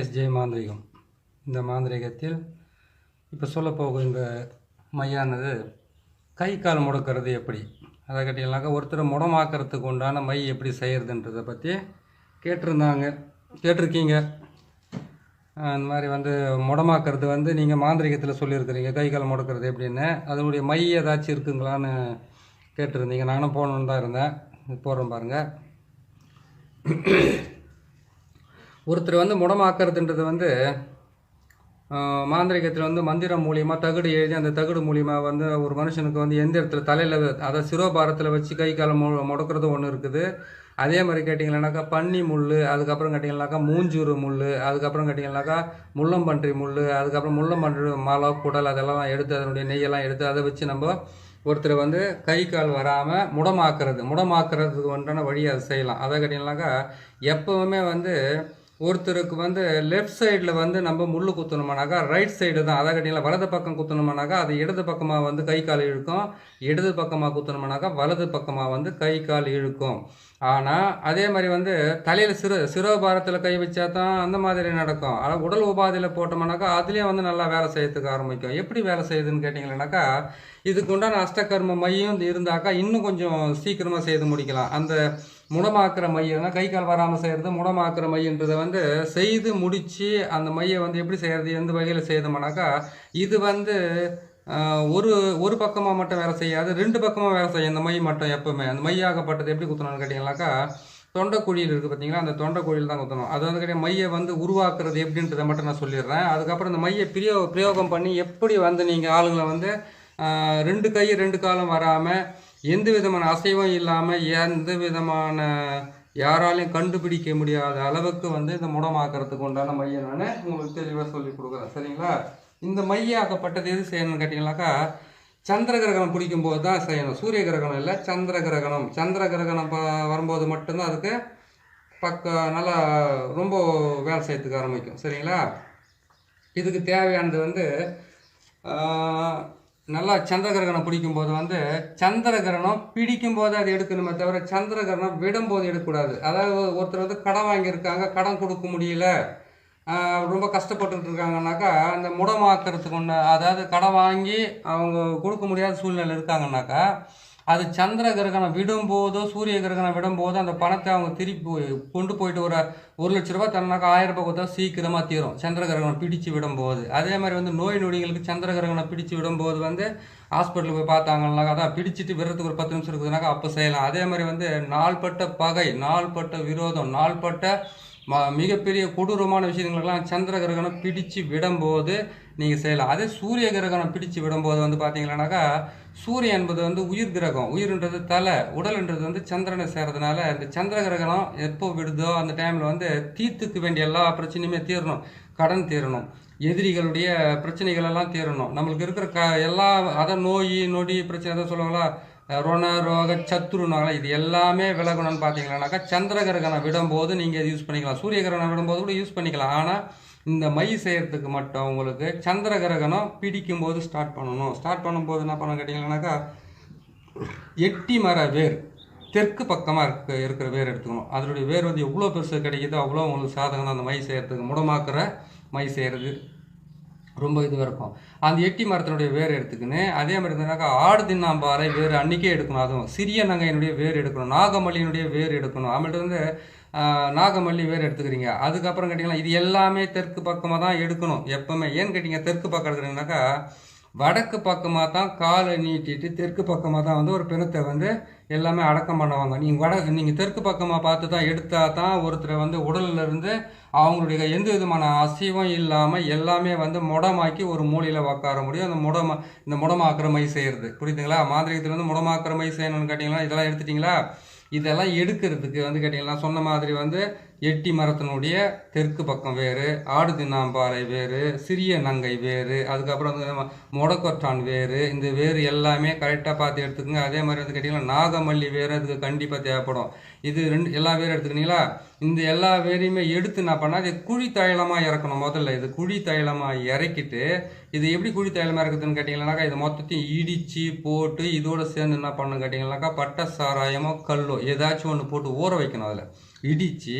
SJ மாந்திரிகம். இந்த மாந்திரிகத்தில் இப்போ சொல்ல இந்த மையானது கை கால் முடக்கிறது எப்படி? அதை கேட்டிங்கனாக்கா ஒருத்தரை முடமாக்கிறதுக்கு உண்டான மை எப்படி செய்கிறதுன்றதை பற்றி கேட்டிருந்தாங்க. கேட்டிருக்கீங்க. அந்த மாதிரி வந்து முடமாக்கிறது வந்து நீங்கள் மாந்திரிகத்தில் சொல்லியிருக்கிறீங்க. கை கால் முடக்கிறது எப்படின்னு. அதனுடைய மை ஏதாச்சும் இருக்குங்களான்னு கேட்டிருந்தீங்க. நானும் போகணுன்னு தான் இருந்தேன். போடுறேன் பாருங்கள் ஒருத்தர் வந்து முடமாக்குறதுன்றது வந்து மாந்திரிகத்தில் வந்து மந்திரம் மூலியமாக தகுடு எழுதி அந்த தகுடு மூலியமாக வந்து ஒரு மனுஷனுக்கு வந்து எந்த இடத்துல தலையில் அதை சிரோபாரத்தில் வச்சு கை காலம் மு முடக்கிறது ஒன்று இருக்குது. அதே மாதிரி கேட்டிங்கன்னாக்கா பன்னி முள் அதுக்கப்புறம் கேட்டிங்கன்னாக்கா மூஞ்சூறு முள் அதுக்கப்புறம் கேட்டிங்கன்னாக்கா முள்ளம்பன்றி முள் அதுக்கப்புறம் முள்ளம்பன்றி மாலை குடல் அதெல்லாம் எடுத்து அதனுடைய நெய்யெல்லாம் எடுத்து அதை வச்சு நம்ம ஒருத்தர் வந்து கை கால் வராமல் முடமாக்குறது முடமாக்குறதுக்கு உண்டான வழி அதை செய்யலாம். அதை கேட்டிங்கனாக்கா எப்போவுமே வந்து ஒருத்தருக்கு வந்து லெஃப்ட் சைடில் வந்து நம்ம முள் குத்தணுமானாக்கா ரைட் சைடு தான். அதை கேட்டிங்களா வலது பக்கம் குத்தணுமானாக்கா அது இடது பக்கமாக வந்து கை கால் இழுக்கும். இடது பக்கமாக குத்தணுமானாக்கா வலது பக்கமாக வந்து கை கால் இழுக்கும். ஆனால் அதே மாதிரி வந்து தலையில் சிறு சிரோபாரத்தில் கை வச்சா தான் அந்த மாதிரி நடக்கும். ஆனால் உடல் உபாதையில் போட்டோம்னாக்கா அதுலேயும் வந்து நல்லா வேலை செய்யறதுக்கு ஆரம்பிக்கும். எப்படி வேலை செய்யுதுன்னு கேட்டிங்கன்னாக்கா இதுக்கு உண்டான அஷ்டகர்ம மையம் இருந்தாக்கா இன்னும் கொஞ்சம் சீக்கிரமாக செய்து முடிக்கலாம். அந்த முடமாக்குற மையம்னா கை கால் வராமல் செய்கிறது முடமாக்குற மையன்றதை வந்து செய்து முடித்து அந்த மையை வந்து எப்படி செய்கிறது எந்த வகையில் செய்தோம்னாக்கா இது வந்து ஒரு ஒரு பக்கமாக மட்டும் வேலை செய்யாது ரெண்டு பக்கமாக வேலை செய்யும். இந்த மை மட்டும் எப்பவுமே. அந்த மையாகப்பட்டது எப்படி குத்தணும்னு கேட்டிங்கனாக்கா தொண்டைக்குழியில் இருக்குது பார்த்தீங்களா அந்த தொண்டைக்குழியில் தான் குத்தணும். அது வந்து கிடையாது மையை வந்து உருவாக்குறது எப்படின்றத மட்டும் நான் சொல்லிடுறேன். அதுக்கப்புறம் இந்த மையை பிரியோ பிரயோகம் பண்ணி எப்படி வந்து நீங்கள் ஆளுங்களை வந்து ரெண்டு கை ரெண்டு காலம் வராமல் எந்த விதமான அசைவம் இல்லாமல் எந்த விதமான யாராலையும் கண்டுபிடிக்க முடியாத அளவுக்கு வந்து இந்த முடமாக்கிறதுக்கு உண்டான மையை நான் உங்களுக்கு தெளிவாக சொல்லி கொடுக்குறேன். சரிங்களா? இந்த மையாக்கப்பட்டது எது செய்யணும்னு கேட்டிங்கனாக்கா சந்திர கிரகணம் பிடிக்கும் போது தான் செய்யணும். சூரிய கிரகணம் இல்லை சந்திர கிரகணம். சந்திர கிரகணம் ப வரும்போது மட்டும்தான் அதுக்கு பக்க நல்லா ரொம்ப வேலை செய்யறதுக்கு ஆரம்பிக்கும். சரிங்களா? இதுக்கு தேவையானது வந்து நல்லா சந்திர கிரகணம் பிடிக்கும் போது வந்து சந்திரகிரகணம் பிடிக்கும் போது அது எடுக்கணுமே தவிர சந்திரகிரகணம் விடும்போது எடுக்கக்கூடாது. அதாவது ஒருத்தர் வந்து கடன் வாங்கியிருக்காங்க கடன் கொடுக்க முடியல ரொம்ப கஷ்டப்பட்டுட்டு இருக்காங்கனாக்கா அந்த முடமாக்கிறதுக்கு ஒன்று அதாவது கடன் வாங்கி அவங்க கொடுக்க முடியாத சூழ்நிலை இருக்காங்கனாக்கா அது சந்திர கிரகணம் விடும்போதோ சூரிய கிரகணம் விடும்போதோ அந்த பணத்தை அவங்க திருப்பி கொண்டு போயிட்டு ஒரு ஒரு லட்ச ரூபாய் தன்னாக்கா ஆயிரம் ரூபாய் கொடுத்தா சீக்கிரமாக தீரும். சந்திர கிரகணம் பிடிச்சு விடும்போது. அதே மாதிரி வந்து நோய் நொடிகளுக்கு சந்திர கிரகணம் பிடிச்சு விடும்போது வந்து ஹாஸ்பிட்டலுக்கு போய் பார்த்தாங்கன்னாக்கா அதான் பிடிச்சிட்டு விடுறதுக்கு ஒரு பத்து நிமிஷம் இருக்குதுனாக்கா அப்போ செய்யலாம். அதே மாதிரி வந்து நாள்பட்ட பகை நாள்பட்ட விரோதம் நாள்பட்ட ம மிகப்பெரிய கொடூரமான விஷயங்களுக்கெல்லாம் சந்திர கிரகணம் பிடிச்சு விடும்போது நீங்கள் செய்யலாம். அதே சூரிய கிரகணம் பிடிச்சு விடும்போது வந்து பார்த்தீங்கன்னாக்கா சூரியன் என்பது வந்து உயிர் கிரகம். உயிர்ன்றது தலை உடல்ன்றது வந்து சந்திரனை சேர்றதுனால இந்த சந்திர கிரகணம் எப்போ விடுதோ அந்த டைமில் வந்து தீர்த்துக்க வேண்டிய எல்லா பிரச்சனையுமே தீரணும் கடன் தீரணும் எதிரிகளுடைய பிரச்சனைகள் எல்லாம் தீரணும். நம்மளுக்கு இருக்கிற க எல்லா அதான் நோய் நொடி பிரச்சனை தான் சொல்லுவாங்களா? ரோண ரோக சத்ருனால இது எல்லாமே விலகணும்னு பார்த்தீங்கன்னாக்கா சந்திர கிரகணம் விடும்போது நீங்கள் இது யூஸ் பண்ணிக்கலாம். சூரிய கிரகணம் விடும்போது கூட யூஸ் பண்ணிக்கலாம். ஆனால் இந்த மை செய்கிறதுக்கு மட்டும் உங்களுக்கு சந்திர கிரகணம் பிடிக்கும் போது ஸ்டார்ட் பண்ணணும். ஸ்டார்ட் பண்ணும்போது என்ன பண்ண கேட்டிங்கன்னாக்கா எட்டி மர வேர் தெற்கு பக்கமாக இருக்க இருக்கிற வேர் எடுத்துக்கணும். அதனுடைய வேர் வந்து எவ்வளோ பெருசு கிடைக்குதோ அவ்வளோ உங்களுக்கு சாதகம் தான் அந்த மை செய்கிறதுக்கு முடமாக்குற மை செய்கிறது ரொம்ப இதுவாக இருக்கும். அந்த எட்டி மரத்தினுடைய வேர் எடுத்துக்கின்னு அதே மாதிரி இருந்தாக்கா ஆடு தின்னாம்பாறை வேர் அன்றைக்கே எடுக்கணும். அதுவும் சிறிய நங்கையினுடைய வேர் எடுக்கணும். நாகமல்லியினுடைய வேர் எடுக்கணும். அவங்கள்ட்ட வந்து நாகமல்லி வேர் எடுத்துக்கிறீங்க. அதுக்கப்புறம் கேட்டிங்கன்னா இது எல்லாமே தெற்கு பக்கமாக தான் எடுக்கணும். எப்பவுமே ஏன்னு கேட்டிங்க தெற்கு பக்கம் எடுக்கிறீங்கனாக்கா வடக்கு பக்கமாக தான் காலை நீட்டிட்டு தெற்கு பக்கமாக தான் வந்து ஒரு பிணத்தை வந்து எல்லாமே அடக்கம் பண்ணுவாங்க. நீங்கள் வட நீங்கள் தெற்கு பக்கமாக பார்த்து தான் எடுத்தால் தான் ஒருத்தரை வந்து உடல்ல இருந்து அவங்களுடைய எந்த விதமான அசைவும் இல்லாமல் எல்லாமே வந்து முடமாக்கி ஒரு மூலையில் உட்கார முடியும். அந்த முடமா இந்த முடமாக்குற மை செய்கிறது புரியுதுங்களா? மாந்திரிகத்தில் வந்து முடமாக்குற மை செய்யணும்னு கேட்டிங்களா? இதெல்லாம் எடுத்துட்டிங்களா? இதெல்லாம் எடுக்கிறதுக்கு வந்து கேட்டிங்கன்னா சொன்ன மாதிரி வந்து எட்டி மரத்தினுடைய தெற்கு பக்கம் வேறு ஆடு தின்னாம்பாறை வேறு சிறிய நங்கை வேறு அதுக்கப்புறம் வந்து முடக்கொற்றான் வேறு இந்த வேறு எல்லாமே கரெக்டாக பார்த்து எடுத்துக்கோங்க. அதே மாதிரி வந்து கேட்டிங்கன்னா நாகமல்லி வேறு அதுக்கு கண்டிப்பாக தேவைப்படும். இது ரெண்டு எல்லா வேரும் எடுத்துக்கிட்டீங்களா? இந்த எல்லா வேரையுமே எடுத்து என்ன பண்ணால் இது குழி தைலமாக இறக்கணும் முதல்ல. இது குழி தைலமாக இறக்கிட்டு இது எப்படி குழி தைலமாக இருக்குதுன்னு கேட்டிங்கன்னாக்கா இது மொத்தத்தையும் இடித்து போட்டு இதோட சேர்ந்து என்ன பண்ணணும் கேட்டிங்கன்னாக்கா பட்டை சாராயமோ கல்லோ ஏதாச்சும் ஒன்று போட்டு ஊற வைக்கணும் அதில். இடித்து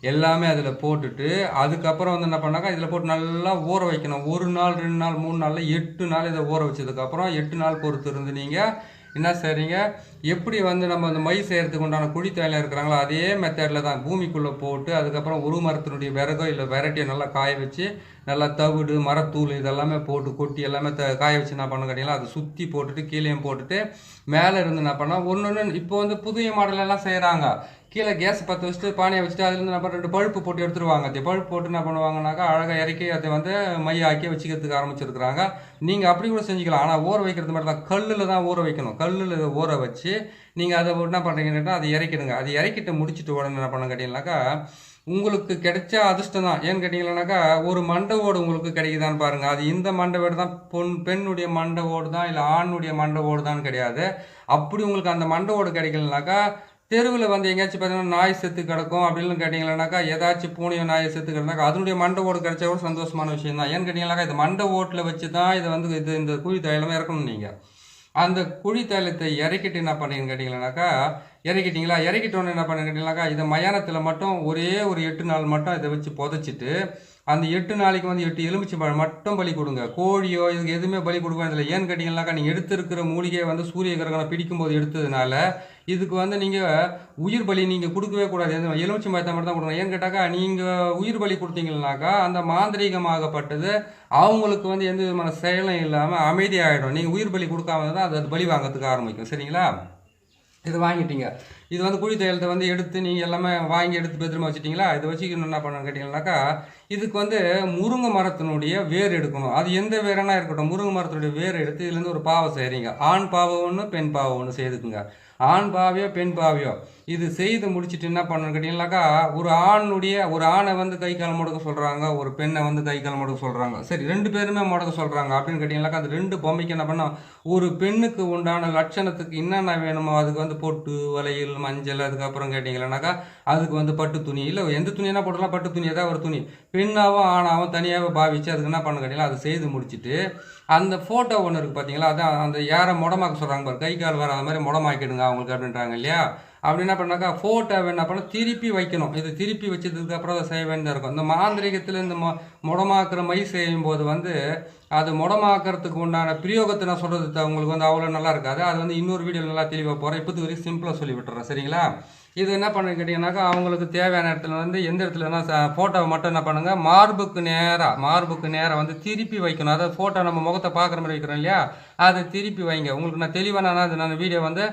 எல்லாமே அதில் போட்டுட்டு அதுக்கப்புறம் வந்து என்ன பண்ணாக்கா இதில் போட்டு நல்லா ஊற வைக்கணும். ஒரு நாள் ரெண்டு நாள் மூணு நாளில் எட்டு நாள் இதை ஊற வச்சதுக்கப்புறம் எட்டு நாள் பொறுத்து இருந்து நீங்கள் என்ன செய்கிறீங்க எப்படி வந்து நம்ம அந்த மை செய்யறதுக்கு உண்டான குழி தேவையில் இருக்கிறாங்களோ அதே மெத்தடில் தான் பூமிக்குள்ளே போட்டு அதுக்கப்புறம் ஒரு மரத்தினுடைய விறகோ இல்லை விரட்டியை நல்லா காய வச்சு நல்லா தவிடு மரத்தூள் இதெல்லாமே போட்டு கொட்டி எல்லாமே த காய வச்சு என்ன பண்ண கேட்டிங்களா அதை சுற்றி போட்டுட்டு கீழேயும் போட்டுட்டு மேலே இருந்து என்ன பண்ணால் ஒன்று ஒன்று இப்போ வந்து புதிய மாடலெல்லாம் செய்கிறாங்க கீழே கேஸ் பற்ற வச்சுட்டு பானையை வச்சுட்டு அதுலேருந்து நம்ம ரெண்டு பழுப்பு போட்டு எடுத்துருவாங்க. அந்த பழுப்பு போட்டு என்ன பண்ணுவாங்கனாக்கா அழகாக இறக்கி அதை வந்து மையாக்கி வச்சுக்கிறதுக்கு ஆரம்பிச்சிருக்கிறாங்க. நீங்கள் அப்படி கூட செஞ்சுக்கலாம். ஆனால் ஊற வைக்கிறது மட்டும் தான். கல்லில் தான் ஊற வைக்கணும். கல்லில் ஊற வச்சு நீங்கள் அதை என்ன பண்ணுறீங்கன்னா அதை இறக்கிடுங்க. அதை இறக்கிட்டு முடிச்சிட்டு உடனே என்ன பண்ண கேட்டிங்கனாக்கா உங்களுக்கு கிடைச்ச அதிர்ஷ்டம் தான். ஏன்னு கேட்டிங்கன்னாக்கா ஒரு மண்டை ஓடு உங்களுக்கு கிடைக்குதான்னு பாருங்கள் அது இந்த மண்டை ஓடு தான். பொன் பெண்ணுடைய மண்டை ஓடு தான் இல்லை ஆணுடைய மண்டை ஓடு தான் கிடையாது. அப்படி உங்களுக்கு அந்த மண்டை ஓடு கிடைக்கலனாக்கா தெருவில் வந்து எங்கேயாச்சும் பார்த்தீங்கன்னா நாய் செத்து கிடக்கும் அப்படின்னு கேட்டிங்களானாக்கா ஏதாச்சும் பூனையோ நாய் செத்து கிடந்தாக்கா அதனுடைய மண்டை ஓடு கிடைச்சா கூட சந்தோஷமான விஷயம் தான். ஏன்னு கேட்டிங்கனாக்கா இது மண்டை ஓட்டில் வச்சு தான் இதை வந்து இது இந்த குழி தைலமே இறக்கணும் நீங்கள் அந்த குழி தைலத்தை இறக்கிட்டு என்ன பண்ணீங்கன்னு கேட்டிங்களானாக்கா இறக்கிட்டீங்களா? இறக்கிட்டோன்னு என்ன பண்ணீங்கன்னு கேட்டிங்கனாக்கா இதை மயானத்தில் மட்டும் ஒரே ஒரு எட்டு நாள் மட்டும் இதை வச்சு புதைச்சிட்டு அந்த எட்டு நாளைக்கு வந்து எட்டு எலுமிச்சை பழம் மட்டும் பலி கொடுங்க. கோழியோ இதுக்கு எதுவுமே பலி கொடுக்க இதில் ஏன்னு கேட்டிங்கனாக்கா நீங்கள் எடுத்திருக்கிற மூலிகையை வந்து சூரிய கிரகணம் பிடிக்கும்போது எடுத்ததுனால இதுக்கு வந்து நீங்கள் உயிர் பலி நீங்கள் கொடுக்கவே கூடாது. எந்த எலுமிச்சை பயத்தை மட்டும் தான் கொடுக்கணும். ஏன்னு கேட்டாக்கா நீங்கள் உயிர் பலி கொடுத்தீங்கன்னாக்கா அந்த மாந்திரீகமாகப்பட்டது அவங்களுக்கு வந்து எந்த விதமான செயலும் இல்லாமல் அமைதியாகிடும் நீங்கள் உயிர் பலி கொடுக்காம தான் அது பலி வாங்கிறதுக்கு ஆரம்பிக்கும். சரிங்களா? இது வாங்கிட்டீங்க. இது வந்து குழி தையலத்தை வந்து எடுத்து நீங்கள் எல்லாமே வாங்கி எடுத்து பத்திரமா வச்சிட்டிங்களா? இதை வச்சுக்கணும் என்ன பண்ணணும்னு கேட்டிங்கனாக்கா இதுக்கு வந்து முருங்கை மரத்தினுடைய வேர் எடுக்கணும். அது எந்த வேரனா இருக்கட்டும் முருங்கை மரத்தினுடைய வேர் எடுத்து இதுலேருந்து ஒரு பாவை செய்கிறீங்க ஆண் பாவை ஒன்று பெண் பாவை ஒன்று செய்துக்குங்க. ஆண் பாவியோ பெண் பாவியோ. இது செய்து முடிச்சுட்டு என்ன பண்ணணும்னு கேட்டிங்கனாக்கா ஒரு ஆணுடைய ஒரு ஆணை வந்து கை கால் முடக்க சொல்கிறாங்க ஒரு பெண்ணை வந்து கை கால் முடக்க சொல்கிறாங்க சரி ரெண்டு பேருமே முடக்க சொல்கிறாங்க அப்படின்னு கேட்டிங்கனாக்கா அது ரெண்டு பொம்மைக்கு என்ன பண்ணோம் ஒரு பெண்ணுக்கு உண்டான லட்சணத்துக்கு என்னென்ன வேணுமோ அதுக்கு வந்து பொட்டு வளையல் மஞ்சள் அதுக்கப்புறம் கேட்டிங்களானாக்கா அதுக்கு வந்து பட்டு துணி. இல்லை எந்த துணியெல்லாம் போட்டாலும் பட்டு துணி ஏதாவது ஒரு துணி. பெண்ணாகவும் ஆணாகவும் தனியாக பாவிச்சு அதுக்கு என்ன பண்ண கேட்டிங்களா அதை செய்து முடிச்சுட்டு அந்த ஃபோட்டோ ஒன்று இருக்குது பார்த்தீங்களா அதான் அந்த யாரை முடமாக்க சொல்கிறாங்க பாரு கை கால் வராத மாதிரி முடமாக்கிடுங்க அவங்களுக்கு அப்படின்றாங்க இல்லையா? அப்படி என்ன பண்ணாக்கா ஃபோட்டோவை என்ன பண்ணால் திருப்பி வைக்கணும். இது திருப்பி வச்சதுக்கு அப்புறம் அதை செய்ய வேண்டியதாக இருக்கும். இந்த மாந்திரிகத்தில் இந்த மொ முடமாக்குற மை செய்யும் போது வந்து அது முடமாக்குறதுக்கு உண்டான பிரயோகத்தை நான் சொல்கிறது உங்களுக்கு வந்து அவ்வளோ நல்லா இருக்காது. அது வந்து இன்னொரு வீடியோ நல்லா தெளிவாக போகிறேன் இப்போது வரைக்கும் சிம்பிளாக சொல்லி விட்டுறேன். சரிங்களா? இது என்ன பண்ணு கேட்டிங்கனாக்கா அவங்களுக்கு தேவையான இடத்துல வந்து எந்த இடத்துலனா ஃபோட்டோவை மட்டும் என்ன பண்ணுங்கள் மார்புக்கு நேராக மார்புக்கு நேராக வந்து திருப்பி வைக்கணும். அதாவது ஃபோட்டோ நம்ம முகத்தை பார்க்குற மாதிரி வைக்கிறோம் இல்லையா? அதை திருப்பி வைங்க. உங்களுக்கு நான் தெளிவான நான் அது நான் வீடியோ வந்து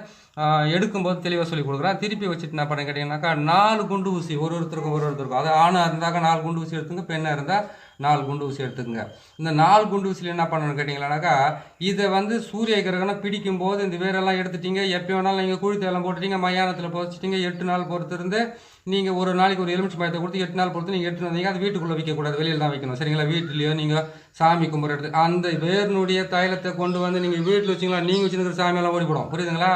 எடுக்கும்போது தெளிவாக சொல்லி கொடுக்குறேன் திருப்பி வச்சுட்டு என்ன பண்ண கேட்டிங்கனாக்கா நாலு குண்டு ஊசி ஒரு ஒருத்தருக்கும் ஒரு ஒருத்தருக்கும். அது ஆணாக இருந்தாக்கா நாலு குண்டு ஊசி எடுத்துங்க பெண்ணாக இருந்தால் நாலு குண்டு ஊசி எடுத்துக்கங்க. இந்த நாலு குண்டு ஊசியில் என்ன பண்ணணும்னு கேட்டிங்களானாக்கா இதை வந்து சூரிய கிரகணம் பிடிக்கும் போது இந்த வேரெல்லாம் எடுத்துட்டீங்க. எப்போ வேணாலும் நீங்கள் குழி போட்டுட்டீங்க மயானத்தில் போச்சுட்டீங்க எட்டு நாள் பொறுத்து இருந்து நீங்கள் ஒரு நாளைக்கு ஒரு எலுமிச்சு மயத்தை கொடுத்து எட்டு நாள் பொறுத்து நீங்கள் எட்டு வந்தீங்க அது வீட்டுக்குள்ளே வைக்கக்கூடாது வெளியில் தான் வைக்கணும். சரிங்களா? வீட்லேயோ நீங்கள் சாமி கும்பிட்றது அந்த வேர்னுடைய தைலத்தை கொண்டு வந்து நீங்கள் வீட்டில் வச்சிங்களா நீங்கள் வச்சுருக்கிற சாமியெல்லாம் ஓடிப்படும். புரியுதுங்களா?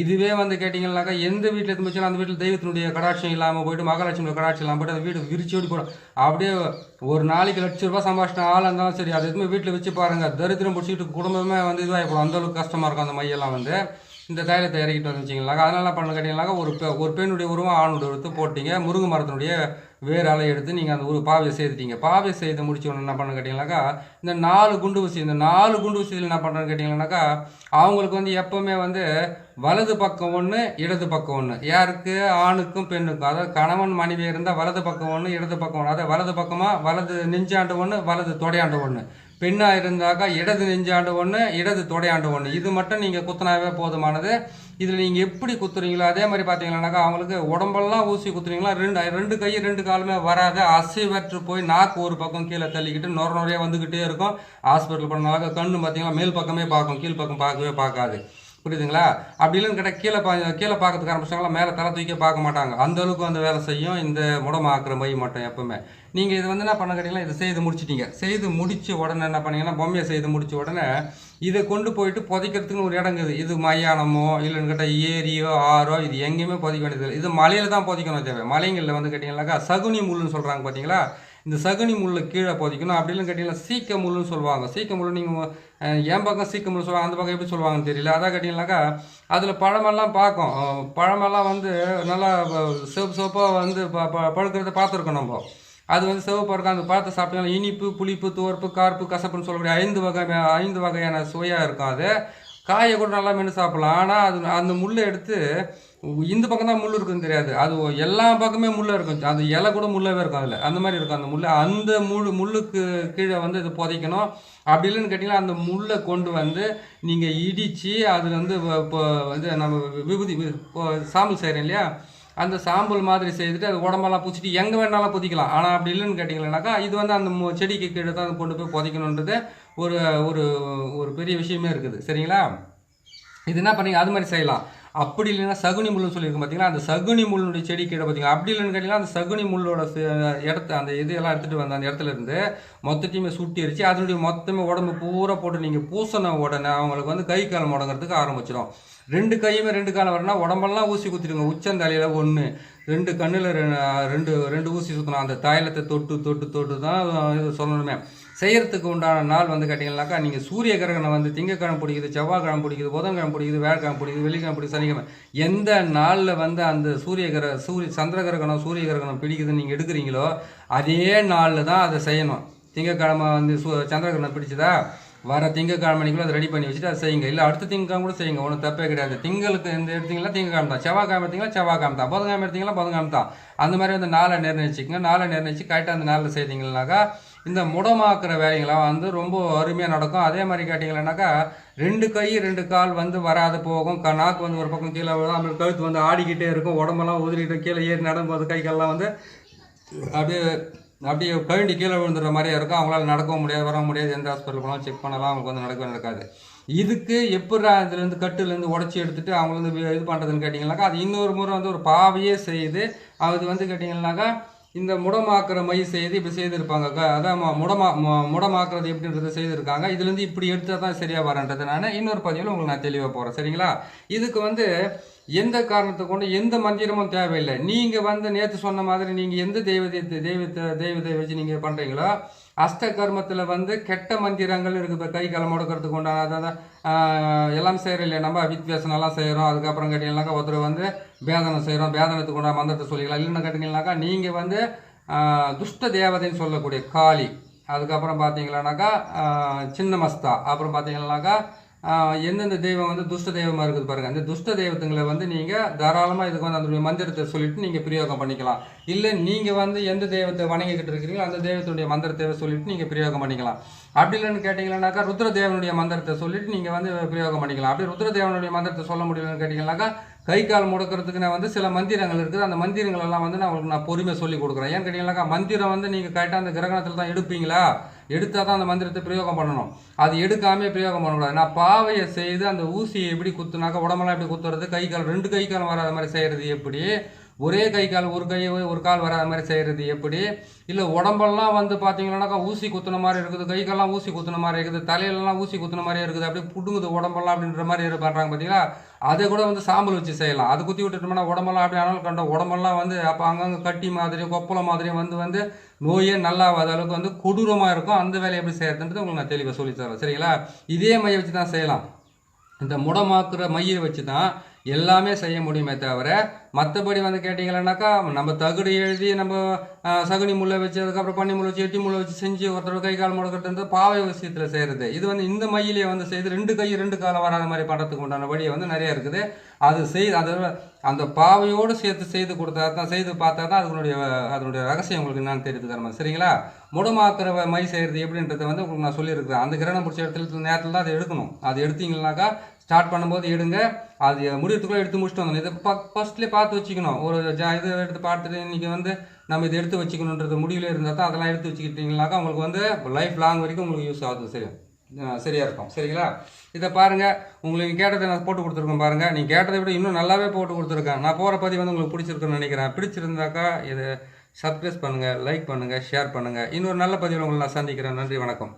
இதுவே வந்து கேட்டிங்கன்னாக்கா எந்த வீட்டில் இருந்து வச்சாலும் அந்த வீட்டில் தெய்வத்தினுடைய கடாட்சம் இல்லாமல் போயிட்டு மகாலட்சுமியோட கடாட்சம் இல்லாமல் போயிட்டு அந்த வீடு விரிச்சு ஓடி போடும் அப்படியே ஒரு நாளைக்கு லட்ச ரூபாய் சம்பாஷணம் ஆளாக இருந்தாலும் சரி அது எதுவுமே வீட்டில் வச்சு பாருங்க. தரித்திரம் பிடிச்சிக்கிட்டு குடும்பமே வந்து இதுவாகி போடும் அந்த அளவுக்கு கஷ்டமாக இருக்கும் அந்த மையெல்லாம் வந்து. இந்த தைலத்தை இறக்கிட்டு வந்து அதனால் அதனால என்ன பண்ண கேட்டிங்கனாக்கா ஒரு பெ- ஒரு பெண்ணுடைய உருவம் ஆணுடைய உருவத்தை போட்டிங்க. முருங்கை மரத்தினுடைய வேர் அலை எடுத்து நீங்கள் அந்த ஒரு பாவியை செய்துட்டீங்க. பாவியை செய்து முடிச்ச உடனே என்ன பண்ண கேட்டிங்கனாக்கா இந்த நாலு குண்டு ஊசி இந்த நாலு குண்டு ஊசியில் என்ன பண்ணுறேன்னு கேட்டிங்கன்னாக்கா அவங்களுக்கு வந்து எப்போவுமே வந்து வலது பக்கம் ஒன்று இடது பக்கம் ஒன்று யாருக்கு? ஆணுக்கும் பெண்ணுக்கும். அதாவது கணவன் மனைவி இருந்தால் வலது பக்கம் ஒன்று இடது பக்கம் ஒன்று அதாவது வலது பக்கமாக வலது நெஞ்சாண்டு ஒன்று வலது தொடையாண்டு ஒன்று பெண்ணாக இருந்தாக்கா இடது நெஞ்சாண்டு ஒன்று இடது தொடையாண்டு ஒன்று இது மட்டும் நீங்கள் குத்துனாவே போதுமானது. இதில் நீங்கள் எப்படி குத்துறீங்களோ அதே மாதிரி பார்த்தீங்கன்னாக்கா அவங்களுக்கு உடம்பெல்லாம் ஊசி குத்துறீங்களா? ரெண்டு ரெண்டு கை ரெண்டு காலுமே வராது. அசைவற்று போய் நாக்கு ஒரு பக்கம் கீழே தள்ளிக்கிட்டு நொர நொறையா வந்துக்கிட்டே இருக்கும். ஹாஸ்பிட்டல் போனாக்கா கண்ணு பார்த்தீங்கன்னா மேல் பக்கமே பார்க்கும் கீழ் பக்கம் பார்க்கவே பார்க்காது. புரியுதுங்களா? அப்படி இல்லைன்னு கேட்டால் கீழே பா கீழே பார்க்கறதுக்கு ஆரம்பிச்சாங்களா மேலே தலை தூக்கி பார்க்க மாட்டாங்க. அந்த அளவுக்கு அந்த வேலை செய்யும். இந்த முடமாக்குற மை மட்டும் எப்பவுமே. நீங்கள் இது வந்து என்ன பண்ண கேட்டிங்கன்னா இதை செய்து முடிச்சிட்டீங்க. செய்து முடித்த உடனே என்ன பண்ணீங்கன்னா பொம்மையை செய்து முடித்த உடனே இதை கொண்டு போயிட்டு புதைக்கிறதுக்குன்னு ஒரு இடம் இருக்குது. இது மயானமோ இல்லைன்னு கேட்டால் ஏரியோ ஆறோ இது எங்கேயுமே புதைக்க வேண்டியது இல்லை இது மலையில் தான் புதைக்கணும் தேவை. மலைங்களில் வந்து கேட்டிங்கன்னாக்கா சகுனி முள்ளுன்னு சொல்கிறாங்க பார்த்தீங்களா இந்த சகுனி முள்ளு கீழே பதிக்கணும். அப்படிலாம் கேட்டிங்கன்னா சீக்க முள்ளுன்னு சொல்லுவாங்க. சீக்க முள்ளு நீங்கள் என் பக்கம் சீக்க முள்ளு சொல்லுவாங்க. அந்த பக்கம் எப்படி சொல்லுவாங்கன்னு தெரியல. அதான் கேட்டிங்கனாக்கா அதில் பழமெல்லாம் பார்க்கும். பழமெல்லாம் வந்து நல்லா சிவப்பு சிவப்பாக வந்து ப ப- பழுக்கிறத பார்த்துருக்கோம் நம்ம. அது வந்து சிவப்பாக இருக்கும். அந்த பார்த்து சாப்பிட்டீங்கன்னா இனிப்பு புளிப்பு துவர்ப்பு கார்ப்பு கசப்புன்னு சொல்லக்கூடிய ஐந்து வகை ஐந்து வகையான சுவையாக இருக்கும் அது. காயை கூட நல்லா மென்று சாப்பிடலாம். ஆனால் அது அந்த முள்ளை எடுத்து இந்த பக்கம் தான் முள் இருக்குன்னு தெரியாது. அது எல்லா பக்கமே முள்ளை இருக்கும். அந்த இலை கூட முள்ளவே இருக்கும் அதில். அந்த மாதிரி இருக்கும் அந்த முள்ளை. அந்த முள் முள்ளுக்கு கீழே வந்து இது புதைக்கணும். அப்படி இல்லைன்னு கேட்டிங்கன்னா அந்த முள்ளை கொண்டு வந்து நீங்கள் இடித்து அதில் வந்து இப்போ வந்து நம்ம விபூதி வி- சாம்பல் செய்கிறோம் இல்லையா? அந்த சாம்பல் மாதிரி செய்துட்டு அது உடம்பெல்லாம் பூச்சிட்டு எங்கே வேணாலும் புதிக்கலாம் ஆனால் அப்படி இல்லைன்னு கேட்டிங்கன்னாக்கா இது வந்து அந்த செடிக்கு கீழே தான் கொண்டு போய் புதைக்கணுன்றது ஒரு ஒரு ஒரு பெரிய விஷயமே இருக்குது. சரிங்களா? இது என்ன பண்ணீங்க? அது மாதிரி செய்யலாம். அப்படி இல்லைன்னா சகுனி முள்னு சொல்லியிருக்கோம் பார்த்தீங்களா அந்த சகுனி முள்ளுடைய செடி கீழே பார்த்தீங்களா அப்படி இல்லைன்னு கேட்டிங்கன்னா அந்த சகுனி முள்ளோட இடத்த அந்த இதையெல்லாம் எடுத்துகிட்டு வந்த அந்த இடத்துல இருந்து மொத்தத்தையுமே சுட்டி அரிச்சு அதனுடைய மொத்தமே உடம்பு பூரா போட்டு நீங்கள் பூசின உடனே அவங்களுக்கு வந்து கை கால் முடங்கிறதுக்கு ஆரம்பிச்சிடும். ரெண்டு கையுமே ரெண்டு காலம் வரனா உடம்பெல்லாம் ஊசி குத்திடுங்க. உச்சந்தலையில் ஒன்று ரெண்டு கண்ணில் ரெண்டு ரெண்டு ஊசி சுற்றணும் அந்த தைலத்தை தொட்டு தொட்டு தொட்டு தான் சொல்லணுமே. செய்கிறதுக்கு உண்டான நாள் வந்து கேட்டிங்கன்னாக்கா நீங்கள் சூரிய கிரகணம் வந்து திங்கக்கிழமை பிடிக்குது செவ்வாய்க்கிழமை பிடிக்குது புதன்கிழமை பிடிக்குது வேலைக்கிழமை பிடிக்குது வெள்ளிக்கிழமை பிடிக்குது சனிக்கிழமை. எந்த நாளில் வந்து அந்த சூரிய கிர சூரிய சந்திர கிரகணம் சூரிய கிரகணம் பிடிக்குதுன்னு நீங்கள் எடுக்கிறீங்களோ அதே நாளில் தான் அதை செய்யணும். திங்கக்கிழமை வந்து சு சந்திர கிரகணம் பிடிச்சதா? வர திங்கக்கிழமைக்குள்ள அதை ரெடி பண்ணி வச்சுட்டு அதை செய்யுங்க. இல்லை அடுத்த திங்கக்கிழமை கூட செய்யுங்க. ஒன்றும் தப்பே கிடையாது. திங்களுக்கு இந்த எடுத்தீங்களா திங்கக்கிழமை தான். செவ்வாய்க்கிழமை எடுத்தீங்களா செவ்வாய்க்கிழமை தான். புதன்கிழமை எடுத்தீங்களா புதன்கிழமை தான். அந்த மாதிரி வந்து நாளை நிர்ணயிச்சுக்கங்க. நாளை நிர்ணயிச்சு கரெக்டாக அந்த நாளில் செய்தீங்கன்னாக்கா இந்த முடமாக்குற வேலைங்களாம் வந்து ரொம்ப அருமையாக நடக்கும். அதே மாதிரி கேட்டிங்கன்னாக்கா ரெண்டு கை ரெண்டு கால் வந்து வராது போகும். க- நாக்கு வந்து ஒரு பக்கம் கீழே வரும் அப்புறம் கழுத்து வந்து ஆடிக்கிட்டே இருக்கும். உடம்பெல்லாம் உதிரிட்டு கீழே ஏறி நடும்போது கைகள்லாம் வந்து அப்படியே அப்படியே கழுண்டி கீழே விழுந்துற மாதிரியே இருக்கும் அவங்களால நடக்கவும் முடியாது வர முடியாது எந்த ஹாஸ்பிட்டல் போனாலும் செக் பண்ணலாம் அவங்களுக்கு வந்து நடக்கவே நடக்காது. இதுக்கு எப்படா இதுலேருந்து கட்டுலேருந்து உடச்சி எடுத்துட்டு அவங்கள வந்து இது பண்ணுறதுன்னு கேட்டிங்கனாக்கா அது இன்னொரு முறை வந்து ஒரு பாவையே செய்யுது அது வந்து கேட்டிங்கன்னாக்கா இந்த முடமாக்குற மை செய்து இப்படி செய்திருப்பாங்க அதான் முடமா முடமாக்குறது எப்படின்றத செய்திருக்காங்க. இதுலேருந்து இப்படி எடுத்தால் தான் சரியாக வரன்றது நான் இன்னொரு பதிவில் உங்களுக்கு நான் தெளிவாக போகிறேன் சரிங்களா? இதுக்கு வந்து எந்த காரணத்தை கொண்டு எந்த மந்திரமும் தேவையில்லை. நீங்கள் வந்து நேற்று சொன்ன மாதிரி நீங்கள் எந்த தெய்வத்தை தெய்வத்தை தெய்வத்தை வச்சு நீங்கள் பண்ணுறீங்களோ அஷ்ட கர்மத்தில் வந்து கெட்ட மந்திரங்கள் இருக்குது. இப்போ கை காலம் முடக்கிறதுக்கு உண்டான அதாவது எல்லாம் செய்கிற இல்லையா? நம்ம வித்வேசனெல்லாம் செய்கிறோம் அதுக்கப்புறம் கேட்டிங்கனாக்கா ஒருத்தர் வந்து வேதனை செய்கிறோம் வேதனத்துக்கு உண்டான மந்திரத்தை சொல்லிக்கலாம். இல்லைன்னு கேட்டிங்கனாக்கா நீங்கள் வந்து துஷ்ட தேவதைன்னு சொல்லக்கூடிய காளி. அதுக்கப்புறம் பார்த்தீங்களானாக்கா சின்ன சின்னமஸ்தா. அப்புறம் பார்த்தீங்கன்னாக்கா எந்தெந்த தெய்வம் வந்து துஷ்ட தெய்வமாக இருக்குது பாருங்கள் அந்த துஷ்ட தெய்வத்துங்களை வந்து நீங்கள் தாராளமாக இதுக்கு வந்து அந்த மந்திரத்தை சொல்லிட்டு நீங்கள் பிரயோகம் பண்ணிக்கலாம். இல்லை நீங்கள் வந்து எந்த தெய்வத்தை வணங்கிக்கிட்டு இருக்கிறீங்களோ அந்த தெய்வத்தினுடைய மந்திரத்தை சொல்லிட்டு நீங்கள் பிரயோகம் பண்ணிக்கலாம். அப்படி இல்லைன்னு கேட்டிங்கன்னாக்கா ருத்ரதேவனுடைய மந்திரத்தை சொல்லிட்டு நீங்கள் வந்து பிரயோகம் பண்ணிக்கலாம். அப்படி ருத்ரதேவனுடைய மந்திரத்தை சொல்ல முடியலன்னு கேட்டிங்கன்னாக்கா கை கால் முடக்கிறதுக்கு நான் வந்து சில மந்திரங்கள் இருக்குது. அந்த மந்திரங்கள் எல்லாம் வந்து நான் உங்களுக்கு நான் பொறுமையாக சொல்லி கொடுக்குறேன். ஏன்னு கேட்டிங்கன்னாக்கா மந்திரம் வந்து நீங்கள் கரெக்டாக அந்த கிரகணத்தில் தான் எடுப்பீங்களா? எடுத்தால் தான் அந்த மந்திரத்தை பிரயோகம் பண்ணணும். அது எடுக்காமே பிரயோகம் பண்ணக்கூடாது. நான் பாவையை செய்து அந்த ஊசியை எப்படி குத்துனாக்கா உடம்பெல்லாம் எப்படி குத்துறது? கை கால் ரெண்டு கை கால் வராத மாதிரி செய்கிறது எப்படி? ஒரே கை கால் ஒரு கை ஒரு கால் வராத மாதிரி செய்கிறது எப்படி? இல்லை உடம்பெல்லாம் வந்து பார்த்தீங்கன்னாக்கா ஊசி குத்துன மாதிரி இருக்குது கை கால்லாம் ஊசி குத்துன மாதிரி இருக்குது தலையிலலாம் ஊசி குத்துன மாதிரியே இருக்குது அப்படியே புடுங்குது உடம்பெல்லாம் அப்படின்ற மாதிரி பண்ணுறாங்க பார்த்தீங்களா அதை கூட வந்து சாம்பல் வச்சு செய்யலாம். அது குத்தி விட்டுட்டோம்னா உடம்பெல்லாம் அப்படி ஆனாலும் கண்ட உடம்பெல்லாம் வந்து அப்போ அங்கங்கே கட்டி மாதிரியும் கொப்பளம் மாதிரியும் வந்து வந்து நோயே நல்லாவாத அளவுக்கு வந்து கொடூரமாக இருக்கும். அந்த வேலையை எப்படி செய்யறதுன்றது உங்களுக்கு நான் தெளிவாக சொல்லித் தரேன். சரிங்களா? இதே மையை வச்சு தான் செய்யலாம். இந்த முடமாக்குற மையை வச்சு தான் எல்லாமே செய்ய முடியுமே தவிர மற்றபடி வந்து கேட்டிங்கன்னாக்கா நம்ம தகுடு எழுதி நம்ம சகுனி முள்ளை வச்சு அதுக்கப்புறம் பண்ணி முள்ளை வச்சு எட்டி முள்ளை வச்சு செஞ்சு ஒருத்தர் கை கால் முடக்கிறது பாவை விஷயத்தில் செய்கிறது இது வந்து இந்த மையிலே வந்து செய்து ரெண்டு கை ரெண்டு காலம் வராத மாதிரி பண்ணுறதுக்கு உண்டான வழியை வந்து நிறைய இருக்குது. அது செய் அது அந்த பாவையோடு சேர்த்து செய்து கொடுத்தா தான் செய்து பார்த்தா தான் அதனுடைய அதனுடைய ரகசியம் உங்களுக்கு என்னன்னு தெரியுது தரமா? சரிங்களா? முடமாக்குற மை செய்கிறது எப்படின்றத வந்து உங்களுக்கு நான் சொல்லியிருக்கிறேன். அந்த கிரணம் பிடிச்ச இடத்துல நேரத்தில் தான் அதை எடுக்கணும். அது எடுத்தீங்கன்னாக்கா ஸ்டார்ட் பண்ணும்போது எடுங்க. அது முடியறதுக்குள்ள எடுத்து முடிச்சுட்டு வந்துடணும். இதை ஃபஸ்ட்லேயே பார்த்து வச்சுக்கணும். ஒரு ஜா இதை எடுத்து பார்த்துட்டு இன்றைக்கி வந்து நம்ம இதை எடுத்து வச்சுக்கணுன்றது முடிவில் இருந்தால் தான் அதெல்லாம் எடுத்து வச்சுக்கிட்டீங்கனாக்கா உங்களுக்கு வந்து லைஃப் லாங் வரைக்கும் உங்களுக்கு யூஸ் ஆகுது. சரி. சரியாக இருக்கும். சரிங்களா? இதை பாருங்கள் உங்களுக்கு கேட்டதை நான் போட்டு கொடுத்துருக்கேன் பாருங்கள் நீங்கள் கேட்டதை விட இன்னும் நல்லாவே போட்டு கொடுத்துருக்கேன். நான் போகிற பதிவு வந்து உங்களுக்கு பிடிச்சிருக்குன்னு நினைக்கிறேன். பிடிச்சிருந்தாக்கா இதை சப்ஸ்கிரைப் பண்ணுங்கள் லைக் பண்ணுங்கள் ஷேர் பண்ணுங்கள் இன்னொரு நல்ல பதிவில் உங்களை நான் சந்திக்கிறேன். நன்றி வணக்கம்.